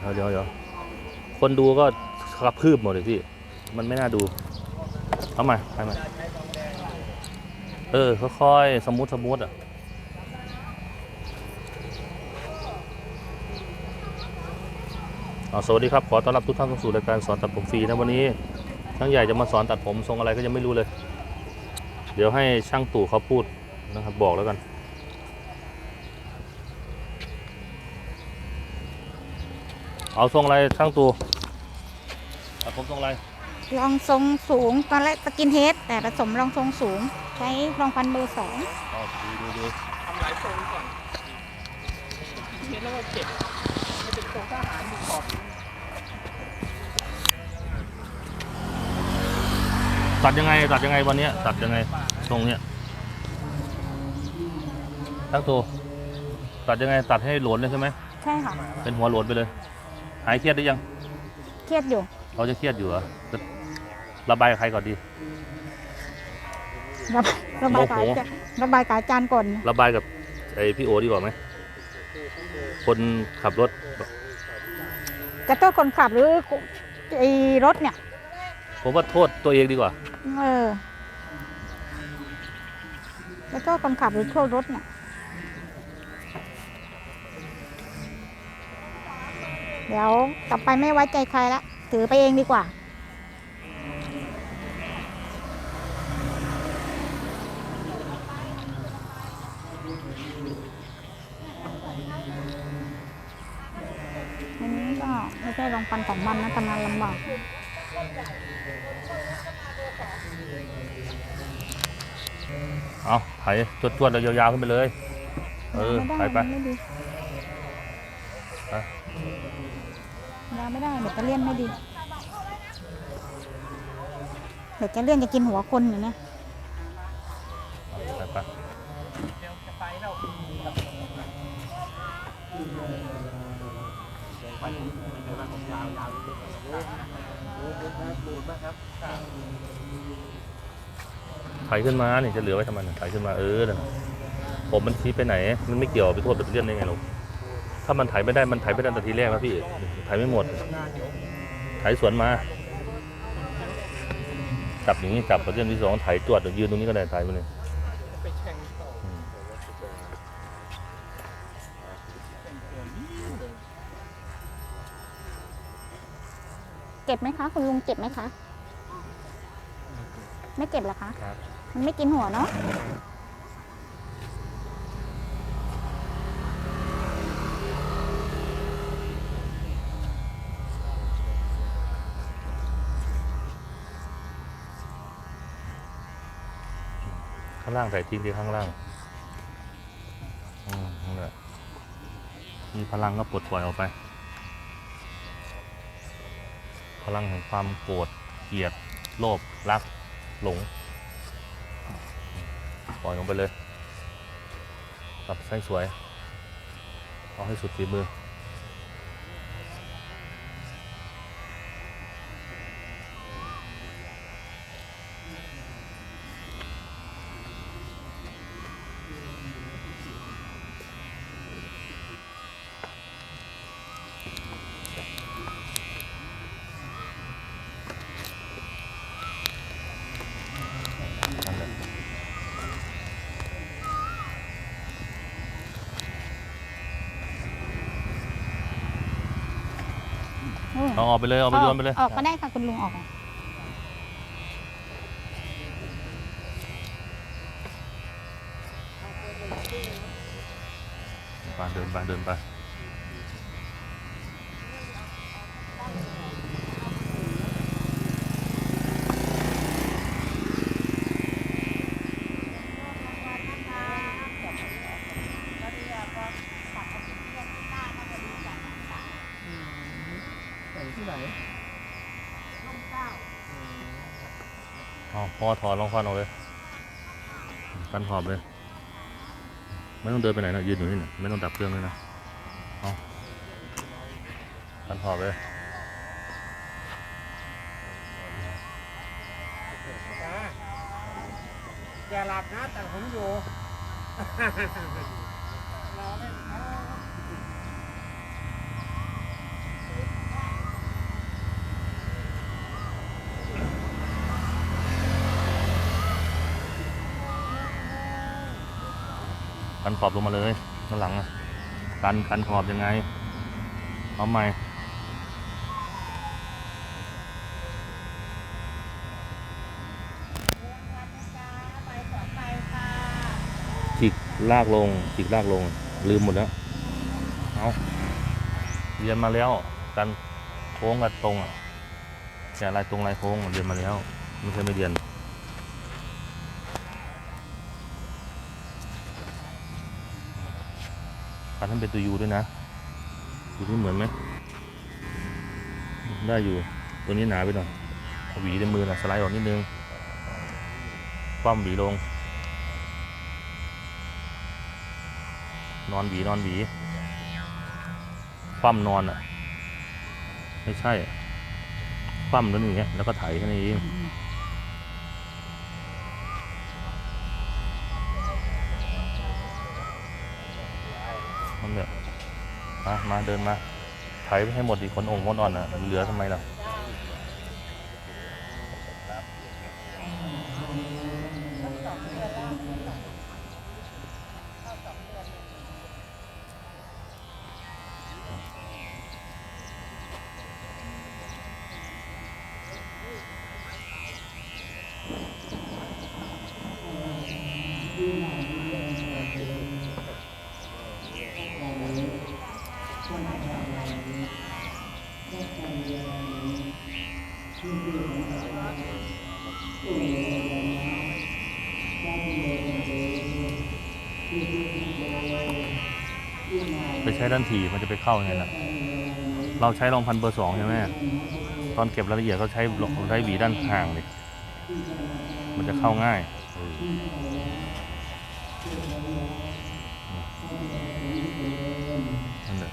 เดี๋ยวเดี๋ยวคนดูก็กระพืบหมดเลยพี่ มันไม่น่าดู เอามาไปมา เออ ค่อยๆ สมูทสมูทอะอ่าสวัสดีครับ ขอต้อนรับทุกท่านเข้าสู่รายการสอนตัดผมฟรีนะวันนี้ ช่างใหญ่จะมาสอนตัดผมทรงอะไรก็ยังไม่รู้เลย เดี๋ยวให้ช่างตู่เขาพูดนะครับบอกแล้วกัน เอาทรงอะไรช่างตู่ตัดผมทรงอะไรรองทรงสูงตอนแรกสกินเฮดแต่ผสมรองทรงสูง ใช้รองฟันเบอร์สองอ๋อดูดูดูทำหลายทรงก่อนเห็นแล้วก็เก็บไม่เป็นทรงทหารอยู่ขอบตัดยังไงตัดยังไงวันเนี้ยตัดยังไงทรงเนี้ยช่างตู่ตัดยังไงตัดให้โหลนเลยใช่ไหมใช่ค่ะ เป็นหัวโหลนไปเลย หายเครียดได้ยัง เครียดอยู่เขาจะเครียดอยู่เหรอจะระบายกับใครก่อนดี ระบายระบายกับโมโหอาจารย์ระบายกับอาจารย์ก่อน ระบายกับไอพี่โอดีกว่าไหม คนขับรถ จะโทษคนขับหรือไอ้รถเนี่ย ผมว่าโทษตัวเองดีกว่า เออจะโทษคนขับหรือโทษรถเนี่ย เดี๋ยวต่อไปไม่ไว้ใจใครละ ถือไปเองดีกว่า อันนี้ก็ไม่ใช่รองฟันของมันนะทำงานลำบากเอาไถจวดๆแล้วยาวๆขึ้นไปเลย เออไม่ไปได้ไปมัน ไม่ได้เดี๋ยวจะเลี่ยนไม่ดีเดี๋ยวจะเลี่ยนจะกินหัวคนอยู่เนี่ยไปไปเดี๋ยวจะไปแล้วไถขึ้นมานี่จะเหลือไว้ทำไมเนี่ยไถขึ้นมาเออนะผมมันชี้ไปไหน มันไม่เกี่ยวไปโทษแบบเลื่อนได้ไงลูก ถ้ามันไถไม่ได้มันไถไม่ได้แต่ทีแรกแล้วพี่ไถไม่หมด ไถสวนมาจับอย่างนี้จับประเด็นที่สองไถจวดเดี๋ยวยืนตรงนี้ก็ได้ไถไปเลยไปแข่งต่อเจ็บไหมคะ คุณลุงเจ็บไหมคะ ไม่เจ็บเหรอคะครับมันไม่กินหัวเนาะ ข้างล่างใส่ทิ้งที่ข้างล่างอืมนั่นแหละมีพลังก็ปลดปล่อยออกไป พลังแห่งความโกรธเกลียด โลภรัก หลง ปล่อยลงไปเลยตัดไส้สวย เอาให้สุดฝีมือ เอาออกไปเลยเอาไปโยนไปเลย ออกก็ได้ค่ะคุณลุงออก ไปเดินไปเดินไป แต่งที่ไหน อ๋อพอถอดรองควันออกเลยกันหอบเลย ไม่ต้องเดินไปไหนนะยืนอยู่นี่นะไม่ต้องดับเครื่องเลยนะเอากันหอบเลยอย่าหลับนะแต่ผมอยู่รอเล่นนะ กันขอบลงมาเลยด้านหลังกันกันขอบยังไงเอาใหม่จิกลากลงจิกลากลง ลืมหมดแล้วเอาเรียนมาแล้วกันโค้งกับตรงอะแต่ลายตรงลายโค้งเรียนมาแล้ว ไม่ใช่ไม่เรียน การทำเป็นตัวยูด้วยนะดูที่เหมือนไหมได้อยู่ตัวนี้หนาไปหน่อยหวีในมือนะสไลด์ออกนิดนึงคว่ำหวีลง นอนหวีนอนหวีคว่ำนอนอะ ไม่ใช่คว่ำแล้วอย่างเงี้ยแล้วก็ไถแค่นี้เอง นั่นแหละมามาเดินมาไถไปให้หมดดีคนองค์คนอ่อนอะเหลือทำไมล่ะ ไปใช้ด้านถี่มันจะไปเข้ายังไงล่ะ เราใช้รองพันเบอร์สองใช่ไหมตอนเก็บรายละเอียดก็ใช้ใช้หวีด้านห่างเลยมันจะเข้าง่ายเออนั่นแหละ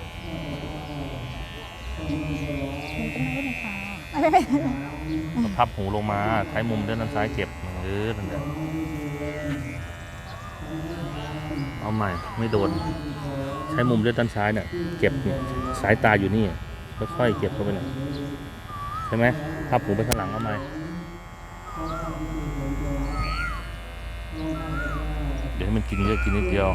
มันจะไม่ได้ค่ะก็พับหูลงมาใช้มุมด้านซ้ายเก็บเออนั่นแหละ เอาใหม่ ไม่โดน ใช้มุมด้านซ้ายเนี่ยเก็บเนี่ยสายตาอยู่นี่ค่อยๆเก็บเข้าไปเนี่ยใช่ไหมพับหูไปข้างหลังเอาใหม่เดี๋ยวให้มันกินเยอะกินนิดเดียว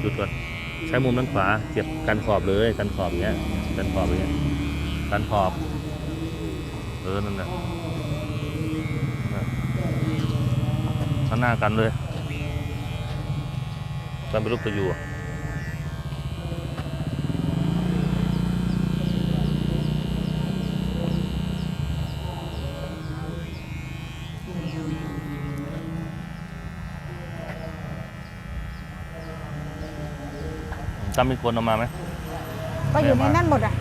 หยุดก่อน ใช้มุมด้านขวาเก็บกันขอบเลยกันขอบอย่างเงี้ยกันขอบอย่างเงี้ยกันขอบเออนั่นแหละข้างหน้ากันเลยกันเป็นรูปตัวยูอะ จำมีคนเอามาไหม ก็อยู่ในนั่นหมดอะ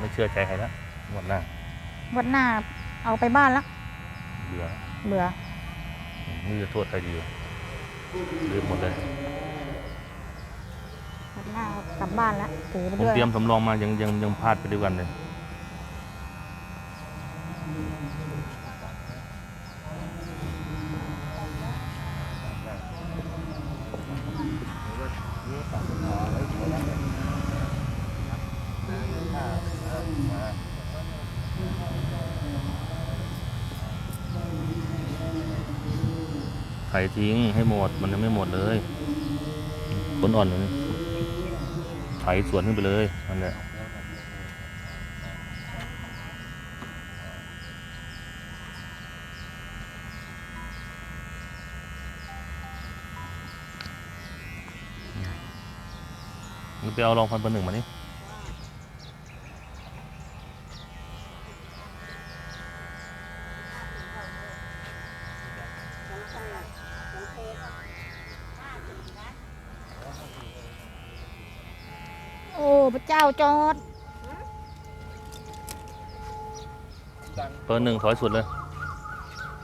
ไม่เชื่อใจใครแล้วหมดหน้าวันหน้าเอาไปบ้านละ เบื่อเบื่อไม่รู้จะโทษใครดีวะลืมหมดเลยวันหน้าเอากลับบ้านละถือไปผมด้วยเตรียมสำรองมายังยังยังพลาดไปด้วยกันเลย ไถทิ้งให้หมด มันยังไม่หมดเลยผลอ่อนอยู่นี่ไถสวนขึ้นไปเลยนั่นแหละไปเอารองพันเบอร์หนึ่งมานี่ โอ้พระ เจ้าจอดเบอร์หนึ่งถอยสุดเลย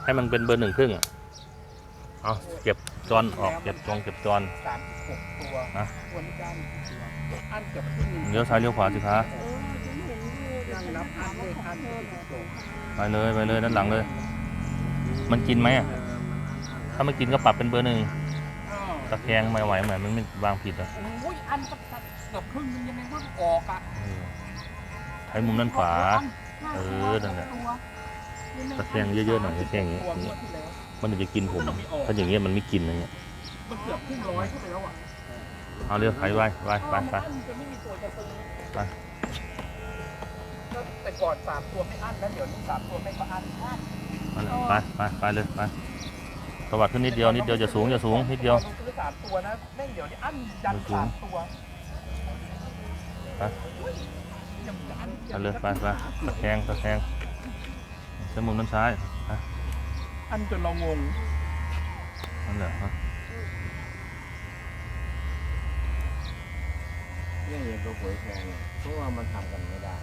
ให้มันเป็นเบอร์หนึ่งครึ่งอะเอาเก็บจอนออกเก็บจองเก็บจอน สามสิบหกตัวฮะควรจ้างกี่ตัวอันเกือบครึ่งหนึ่งเลี้ยวซ้ายเลี้ยวขวาสิคะนั่งนับอันเลยอันเป็นสิบตัวไปเลยไปเลยด้านหลังเลย มันกินไหมอะ ถ้าไม่กินก็ปรับเป็นเบอร์หนึ่งอ้าวตะแคงไม่ไหวเหมือนมันไม่วางผิดอะ โอ้ยอันสักเกืือบครึ่งนึงยังไงก็ออกอะเออใช้มุมด้านขวา เออนั่นแหละตะแคงเยอะๆหน่อยตะแคงอย่างนี้ตัวงวดที่แล้วมันถึงจะกินผม ถ้าอย่างเงี้ยมันไม่กินอย่างเงี้ยมันเกือบครึ่งร้อยเข้าไปแล้วอะเอาเร็วไถไว้ไว้ไปไปไม่มีตัวจะซื้อไปแต่ก่อนสามตัวไม่อั้นแล้วเดี๋ยวนี้สามตัวไม่ก็อั้นอั้นนั่นแหละไปไปไปเลยไปสวัสดขึ้นนิดเดียวนิดเดียวจะสูงจะสูงนิดเดียวซื้อสามตัวนะแม่งเดี๋ยวนี้อั้นยันสามตัว ไปยังจะอั้นไปเลยไปไปตะแคงตะแคงใช้มุมด้านซ้ายไปอั้นจนเรางงนั่นแหละครับเรื่องเงินตัวหวยแพงเนี่ยเพราะว่ามันทำกันไม่ได้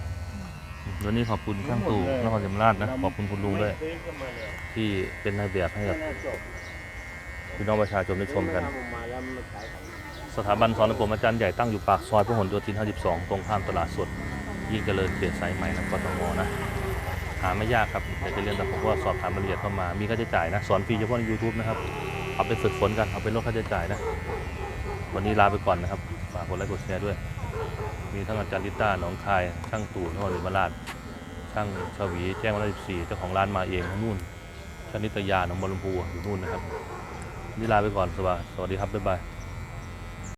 วันนี้ขอบคุณช่างตู่นครศรีธรรมราชนะขอบคุณคุณลุงด้วยไม่ซื้อกันมาเลยที่เป็นนายแบบให้กับน่าจบพี่น้องประชาชนได้ชมกัน ทำออกมาแล้วมันขายของ สถาบันสอนระบบอาจารย์ใหญ่ตั้งอยู่ปากซอยพหลโยธิน 52 ตรงข้ามตลาดสด ยิ่งเจริญเขตสายใหม่นะกทมนะ หาไม่ยากครับอยากจะเรียนแต่ผมก็สอบถามรายละเอียดเข้ามา มีค่าใช้จ่ายนะ สอนฟรีเฉพาะใน YouTube นะครับ เอาไปฝึกฝนกัน เอาไปลดค่าใช้จ่ายนะ วันนี้ลาไปก่อนนะครับ ฝากกดไลค์กดแชร์ด้วย มีทั้งอาจารย์ลิต้าหนองคาย ช่างตู่นครศรีธรรมราชช่างชวีแจ้งวัฒน14เจ้าของร้านมาเองนู่นชนิตยาหนองบัวลำพูอยู่นู่นนะครับนี่ลาไปก่อนสวัสดีครับบ๊ายบาย